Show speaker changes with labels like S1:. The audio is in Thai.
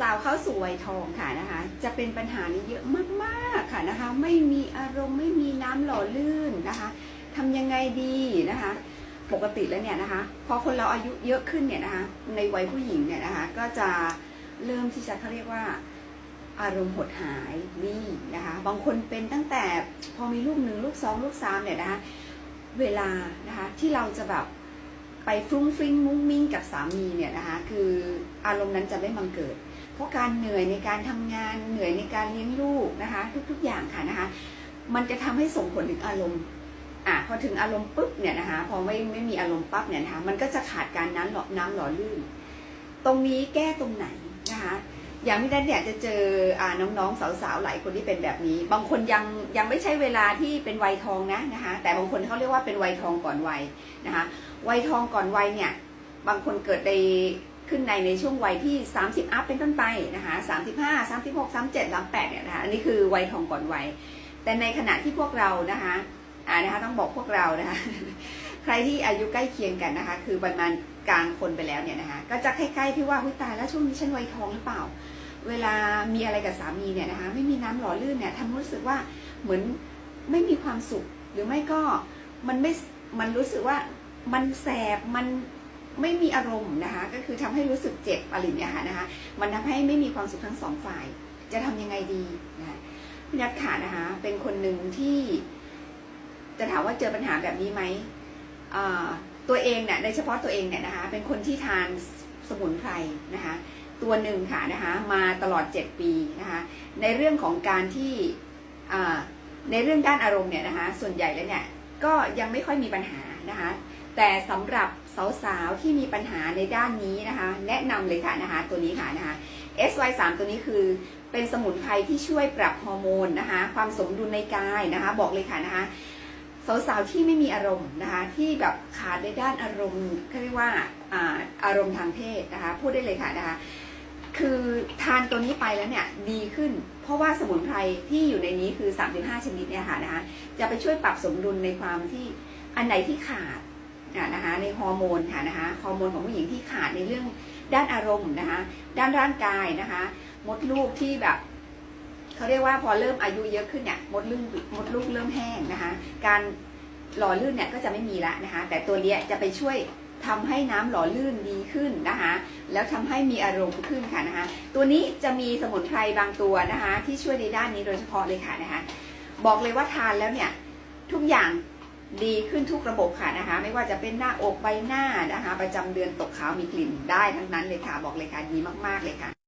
S1: สาวๆเข้าสู่วัยทองค่ะนะคะ จะเป็นปัญหานี้เยอะมากๆค่ะนะคะ ไม่มีอารมณ์ไม่มีน้ำหล่อลื่นนะคะทำยังไงดีนะคะ ปกติแล้วเนี่ยนะคะพอคนเราอายุเยอะขึ้นเนี่ยนะคะ ในวัยผู้หญิงเนี่ยนะคะ ก็จะเริ่มที่จะเขาเรียกว่าอารมณ์หดหายนี่นะคะ บางคนเป็นตั้งแต่พอมีลูกหนึ่งลูกสองลูกสามเนี่ยนะคะ เวลานะคะที่เราจะแบบไปฟรุ้งฟริ้งมุ้งมิ้งกับสามีเนี่ยนะคะ คืออารมณ์นั้นจะไม่บังเกิด ราะการเหนื่อยในการทำงานเหนื่อยในการเลี้ยงลูกนะคะ ทุกๆอย่างค่ะนะคะ มันจะทำให้ส่งผลถึงอารมณ์อะพอถึงอารมณ์ปุ๊บเนี่ยนะคะ พอไม่ไม่มีอารมณ์ปั๊บเนี่ยนะคะ มันก็จะขาดการน้ำหล่อน้ำหล่อลื่น ตรงนี้แก้ตรงไหนนะคะอย่างพี่แดนเนี่ยจะเจออ่าน้องๆสาวๆหลายคนที่เป็นแบบนี้ บางคนยังยังไม่ใช่เวลาที่เป็นวัยทองนะนะคะ แต่บางคนเขาเรียกว่าเป็นวัยทองก่อนวัยนะคะ วัยทองก่อนวัยเนี่ย บางคนเกิดใน ขึ้นในในช่วงวัยที่ 30 อัพเป็นต้นไปนะคะ35 36 37 38เนี่ยนะคะอันนี้คือวัยทองก่อนวัย แต่ในขณะที่พวกเรานะคะอ่านะคะต้องบอกพวกเรานะคะใครที่อายุใกล้เคียงกันนะคะ คือประมาณกลางคนไปแล้วเนี่ยนะคะ ก็จะใกล้ๆที่ว่าหุ้ยตายแล้วช่วงนี้ฉันวัยทองหรือเปล่า เวลามีอะไรกับสามีเนี่ยนะคะ ไม่มีน้ำหล่อลื่นเนี่ยทำรู้สึกว่าเหมือนไม่มีความสุข หรือไม่ก็มันไม่มันรู้สึกว่ามันแสบมัน ไม่มีอารมณ์นะคะ ก็คือทำให้รู้สึกเจ็บอะไรอย่างเงี้ยค่ะนะคะ มันทำให้ไม่มีความสุขทั้งสองฝ่าย จะทำยังไงดีนะพี่นัทขานะคะ เป็นคนหนึ่งที่จะถามว่าเจอปัญหาแบบนี้ไหมตัวเองเนี่ยในเฉพาะตัวเองเนี่ยนะคะ เป็นคนที่ทานสมุนไพรนะคะ ตัวหนึ่งค่ะนะคะ มาตลอด 7 ปีนะคะ ในเรื่องของการที่ในเรื่องด้านอารมณ์เนี่ยนะคะ ส่วนใหญ่แล้วเนี่ยก็ยังไม่ค่อยมีปัญหานะคะแต่สำหรับสาวๆที่มีปัญหาในด้านนี้นะคะ แนะนำเลยค่ะนะคะตัวนี้ค่ะนะคะ SY3 ตัวนี้คือเป็นสมุนไพรที่ช่วยปรับฮอร์โมนนะคะ ความสมดุลในกายนะคะ บอกเลยค่ะนะคะสาวๆที่ไม่มีอารมณ์นะคะ ที่แบบขาดในด้านอารมณ์เขาเรียกว่าอ่าอารมณ์ทางเพศนะคะ พูดได้เลยค่ะนะคะคือทานตัวนี้ไปแล้วเนี่ยดีขึ้น เพราะว่าสมุนไพรที่อยู่ในนี้คือ 35 ชนิดเนี่ยค่ะนะคะจะไปช่วยปรับสมดุลในความที่อันไหนที่ขาด นะคะในฮอร์โมนค่ะนะคะฮอร์โมนของผู้หญิงที่ขาดในเรื่องด้านอารมณ์นะคะ ด้านร่างกายนะคะ มดลูกที่แบบเขาเรียกว่าพอเริ่มอายุเยอะขึ้นเนี่ยมดลูกมดลูกเริ่มแห้งนะคะ การหล่อลื่นเนี่ยก็จะไม่มีละนะคะ แต่ตัวเนี้ยจะไปช่วยทำให้น้ำหล่อลื่นดีขึ้นนะคะ แล้วทำให้มีอารมณ์ขึ้นค่ะนะคะ ตัวนี้จะมีสมุนไพรบางตัวนะคะ ที่ช่วยในด้านนี้โดยเฉพาะเลยค่ะนะคะ บอกเลยว่าทานแล้วเนี่ยทุกอย่าง ดีขึ้นทุกระบบค่ะนะคะ ไม่ว่าจะเป็นหน้าอกใบหน้านะคะ ประจำเดือนตกขาวมีกลิ่นได้ทั้งนั้นเลยค่ะ บอกเลยค่ะดีมากๆเลยค่ะ